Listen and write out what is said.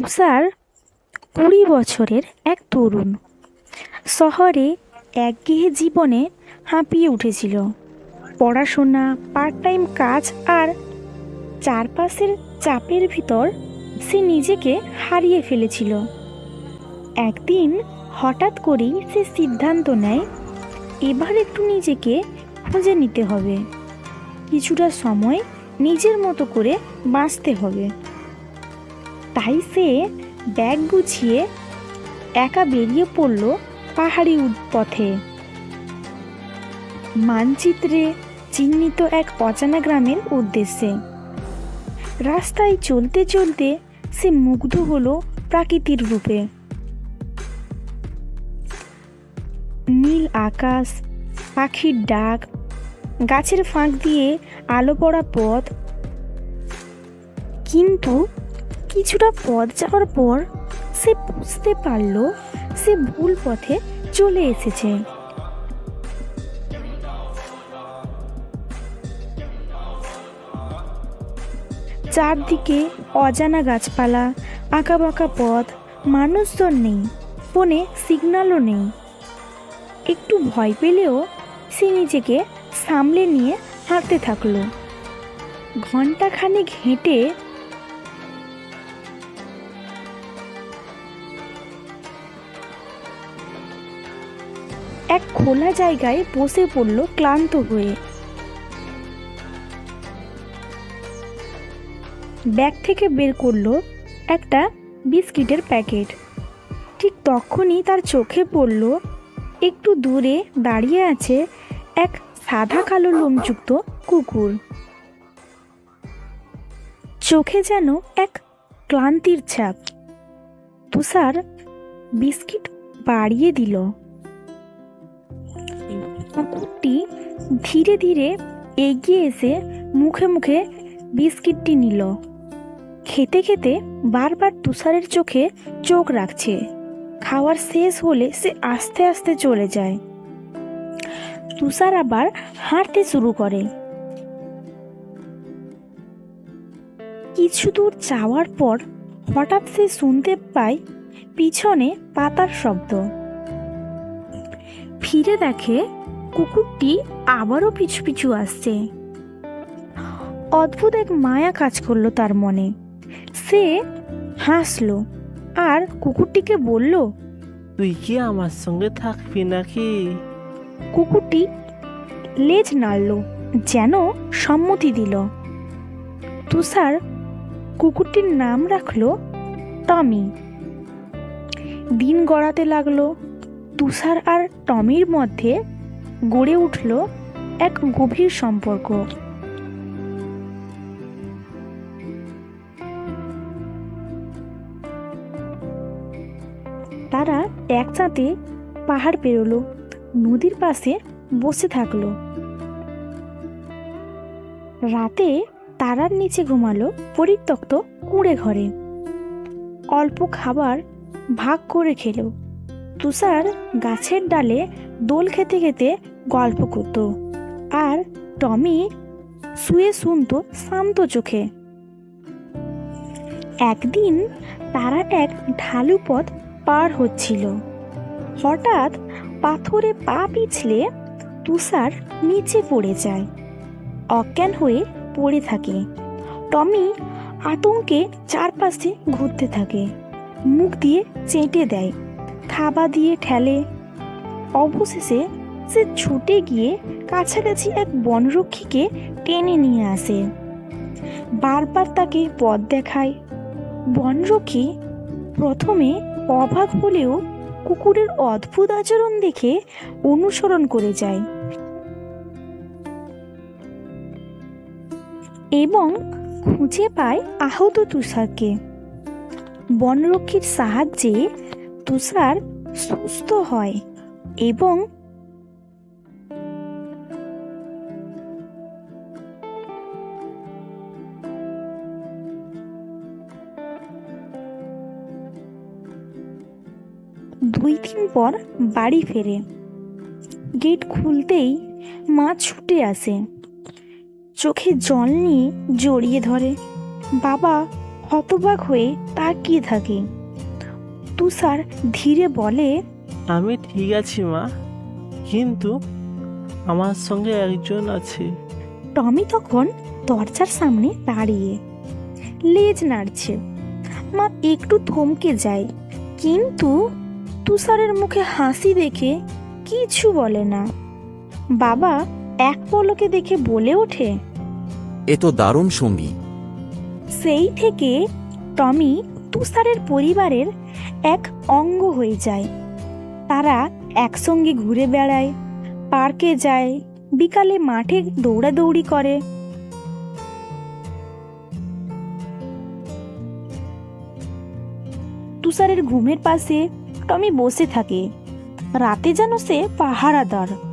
তুষার কুড়ি বছরের এক তরুণ। শহরে একঘেয়ে জীবনে হাঁপিয়ে উঠেছিল। পড়াশোনা পার্ট টাইম কাজ আর চারপাশের চাপের ভিতর সে নিজেকে হারিয়ে ফেলেছিল। একদিন হঠাৎ করেই সে সিদ্ধান্ত নেয়, এবার একটু নিজেকে খুঁজে নিতে হবে। কিছুটা সময় নিজের মতো করে বাঁচতে হবে। তাই সে ব্যাগ গুছিয়ে একা বেরিয়ে পড়ল পাহাড়ি পথে মানচিত্রে চিহ্নিত এক অজানা গ্রামের উদ্দেশ্যে। রাস্তায় চলতে চলতে সে মুগ্ধ হলো প্রাকৃতির রূপে। নীল আকাশ, পাখির ডাক, গাছের ফাঁক দিয়ে আলো পড়া পথ। কিন্তু কিছুটা পথ যাওয়ার পর সে বুঝতে পারল সে ভুল পথে চলে এসেছে। চারদিকে অজানা গাছপালা, আঁকাবাঁকা পথ, মানুষজন নেই, ফোনে সিগন্যালও নেই। একটু ভয় পেলেও সে নিজেকে সামলে নিয়ে হাঁটতে থাকল। ঘন্টাখানেক হেঁটে খোলা জায়গায় বসে পড়ল ক্লান্ত হয়ে। ব্যাগ থেকে বের করল একটা বিস্কিটের প্যাকেট। ঠিক তখনই তার চোখে পড়ল একটু দূরে দাঁড়িয়ে আছে এক সাদা কালো লোমযুক্ত কুকুর। চোখে যেন এক ক্লান্তির ছাপ। তুষার বিস্কিট বাড়িয়ে দিল। কুকুরটি ধীরে ধীরে এগিয়ে এসে মুখে মুখে বিস্কিটটি নিল। খেতে খেতে বারবার তুষারের চোখে চোখ রাখছে। খাওয়ার শেষ হলে সে আস্তে আস্তে চলে যায়। তুষার আবার হাঁটতে শুরু করে। কিছু দূর যাওয়ার পর হঠাৎ সে শুনতে পায় পিছনে পাতার শব্দ। ফিরে দেখে কুকুরটি আবারও পিছু পিছু আসছে। অদ্ভুত এক মায়া কাজ করল তার মনে। সে হাসলো আর কুকুরটিকে বলল তুই কি আমার সঙ্গে থাকবি নাকি? কুকুরটি লেজ নাড়ল যেন সম্মতি দিল। তুষার কুকুরটির নাম রাখল টমি। দিন গড়াতে লাগল। তুষার আর টমির মধ্যে গড়ে উঠল এক গভীর সম্পর্ক। তারা একসাথে পাহাড় পেরোলো, নদীর পাশে বসে থাকল। রাতে তারার নিচে ঘুমালো পরিত্যক্ত কুঁড়ে ঘরে। অল্প খাবার ভাগ করে খেলো। তুষার গাছের ডালে দোল খেতে খেতে গল্প করত। আর টমি শুয়ে শুনতো শান্ত চোখে। একদিন তারা এক ঢালু পথ পার হচ্ছিল। হঠাৎ পাথরে পা পিছলে তুষার নিচে পড়ে যায়। অজ্ঞান হয়ে পড়ে থাকে। টমি আতঙ্কে চারপাশে ঘুরতে থাকে। মুখ দিয়ে চেটে দেয়। থাবা দিয়ে ঠেলে। অবশেষে সে ছুটে গিয়ে কাছাকাছি এক বনরক্ষীকে টেনে নিয়ে আসে। বারবার তাকে পথ দেখায়। বনরক্ষী প্রথমে অবাক হলেও কুকুরের অদ্ভুত আচরণ দেখে অনুসরণ করে যায়। এবং খুঁজে পায় আহত তুষারকে। বনরক্ষীর সাহায্যে তুষার সুস্থ হয়। এবং দুই দিন পর বাড়ি ফেরে। গেট খুলতেই মা ছুটে আসে। চোখে জল নিয়ে জড়িয়ে ধরে। বাবা হতবাক হয়ে তাকিয়ে থাকে। তুষার ধীরে বলে আমি ঠিক আছি মা। কিন্তু আমার সঙ্গে একজন আছে। টমি তখন দরজার সামনে দাঁড়িয়ে লেজ নাড়ছে। মা একটু থমকে যায়। কিন্তু তুষারের মুখে হাসি দেখে কিছু বলে না। বাবা এক পলকে দেখে বলে ওঠে এ তো দারুণ সঙ্গী। সেই থেকে টমি তুষারের পরিবারের এক অঙ্গ হয়ে যায়। তারা একসঙ্গে ঘুরে বেড়ায়, পার্কে যায়, বিকালে মাঠে দৌড়াদৌড়ি করে। তুষারের ঘুমের পাশে টমি বসে থাকে। রাতে যেন সে পাহারাদার।